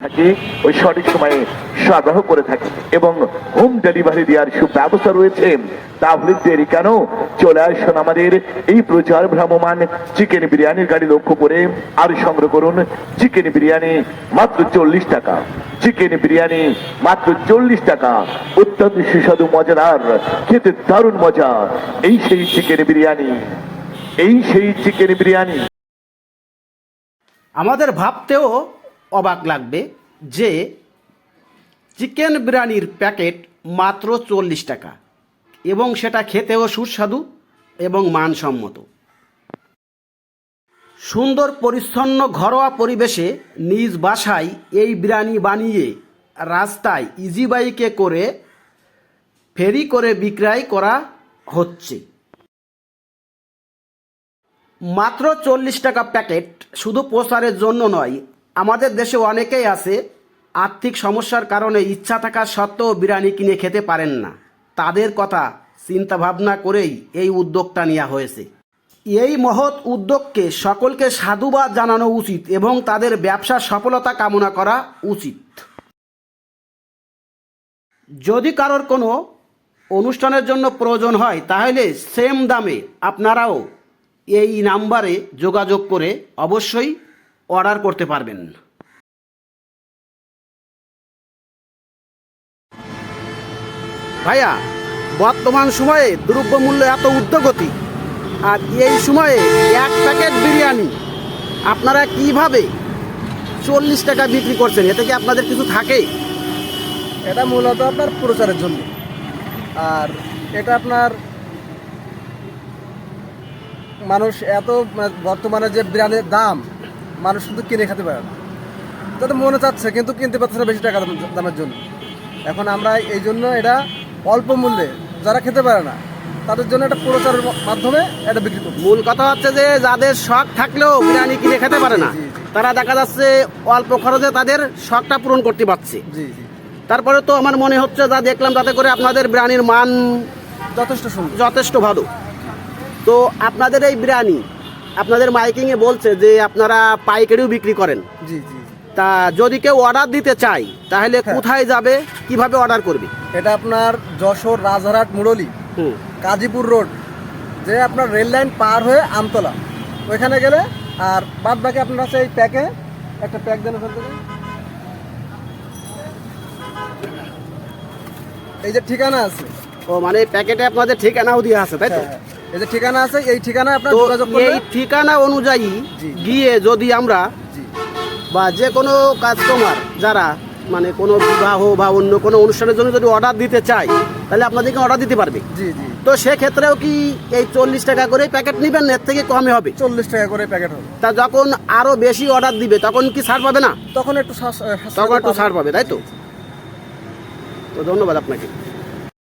থাকে, ওই সঠিক সময়ে সরবরাহ করে থাকে এবং হোম ডেলিভারি দেওয়ার সুব্যবস্থা রয়েছে। তাহলে দেরি কেন? চলে আসুন আমাদের এই প্রচার ভ্রাম্যমান চিকেন বিরিয়ানির গাড়ি লক্ষ্য করে। আর সংগ্রহ করুন চিকেন বিরিয়ানি মাত্র চল্লিশ টাকা। চিকেন বিরিয়ানি মাত্র চল্লিশ টাকা। অত্যন্ত সুস্বাদু, মজাদার, খেতে দারুণ মজা। এই সেই চিকেন বিরিয়ানি। এই সেই চিকেন বিরিয়ানি। আমাদের ভাবতেও অবাক লাগবে যে চিকেন বিরিয়ানির প্যাকেট মাত্র চল্লিশ টাকা এবং সেটা খেতেও সুস্বাদু এবং মানসম্মত। সুন্দর, পরিচ্ছন্ন, ঘরোয়া পরিবেশে নিজ বাসায় এই বিরিয়ানি বানিয়ে রাস্তায় ইজি বাইকে করে ফেরি করে বিক্রয় করা হচ্ছে। মাত্র চল্লিশ টাকা প্যাকেট শুধু প্রচারের জন্য নয় আমাদের দেশে অনেকেই আছে আর্থিক সমস্যার কারণে ইচ্ছা থাকা সত্ত্বেও বিরিয়ানি কিনে খেতে পারেন না। তাদের কথা চিন্তা ভাবনা করেই এই উদ্যোগটা নেওয়া হয়েছে। এই মহৎ উদ্যোগকে সকলকে সাধুবাদ জানানো উচিত এবং তাদের ব্যবসার সফলতা কামনা করা উচিত। যদি কারোর কোনো অনুষ্ঠানের জন্য প্রয়োজন হয়, তাহলে সেম দামে আপনারাও এই নাম্বারে যোগাযোগ করে অবশ্যই অর্ডার করতে পারবেন। ভাইয়া, বর্তমান সময়ে দ্রব্যমূল্য এত ঊর্ধ্বগতি, আর এই সময়ে এক প্যাকেট বিরিয়ানি, আপনারা কীভাবে চল্লিশ টাকা বিক্রি করছেন? এতে কি আপনাদের কিছু থাকে? এটা মূলত আপনার প্রচারের জন্য। আর এটা আপনার মানুষ এত মানে বর্তমানে যে বিরিয়ানির দাম মানুষ কিন্তু কিনে খেতে পারে না। তাদের মনে চাচ্ছে কিন্তু কিনতে পারছে না বেশি টাকা দাম- দামের জন্য। এখন আমরা এই জন্য এটা অল্প মূল্যে যারা খেতে পারে না তাদের জন্য একটা প্রচারের মাধ্যমে এটা বিক্রি করব। মূল কথা হচ্ছে যে যাদের শখ থাকলেও বিরিয়ানি কিনে খেতে পারে না। তারা দেখা যাচ্ছে অল্প খরচে তাদের শখটা পূরণ করতে পারছে। জি জি তারপরে তো আমার মনে হচ্ছে যা দেখলাম তাতে করে আপনাদের বিরিয়ানির মান যথেষ্ট যথেষ্ট ভালো। তো আপনাদের এই বিরিয়ানি আপনাদের মাইকিংয়ে বলছে যে আপনারা পাইকারিও বিক্রি করেন। জি জি। তা যদি কেউ অর্ডার দিতে চায় তাহলে হ্যাঁ। কোথায় যাবে কীভাবে অর্ডার করবে? এটা আপনার যশোর রাজহাট মুরলী হুম। কাজীপুর রোড যে আপনার রেল লাইন পার হয়ে আমতলা। ওইখানে গেলে আর বাদ বাকি আপনার আছে এই প্যাকে একটা প্যাক দেন ওখান থেকে। এই যে ঠিকানা আছে। ও মানে প্যাকেটে আপনাদের ঠিকানাও দিয়ে আছে তাই তো? হ্যাঁ, এই যে ঠিকানা আছে এই ঠিকানায় আপনার যোগাযোগ এই ঠিকানা অনুযায়ী গিয়ে যদি আমরা বা যে কোনো কাস্টমার যারা মানে কোনো বিবাহ বা অন্য কোনো অনুষ্ঠানের জন্য যদি অর্ডার দিতে চায় তাহলে আপনাদেরকে অর্ডার দিতে পারবে। তো সেক্ষেত্রেও কি এই চল্লিশ টাকা করে প্যাকেট নেবেন? এর থেকে কমে হবে। চল্লিশ টাকা করে প্যাকেট হবে। তা যখন আরও বেশি অর্ডার দিবে তখন কি ছাড় পাবে না? তখন একটু তখন একটু ছাড় পাবে তাই তো। তো ধন্যবাদ আপনাকে।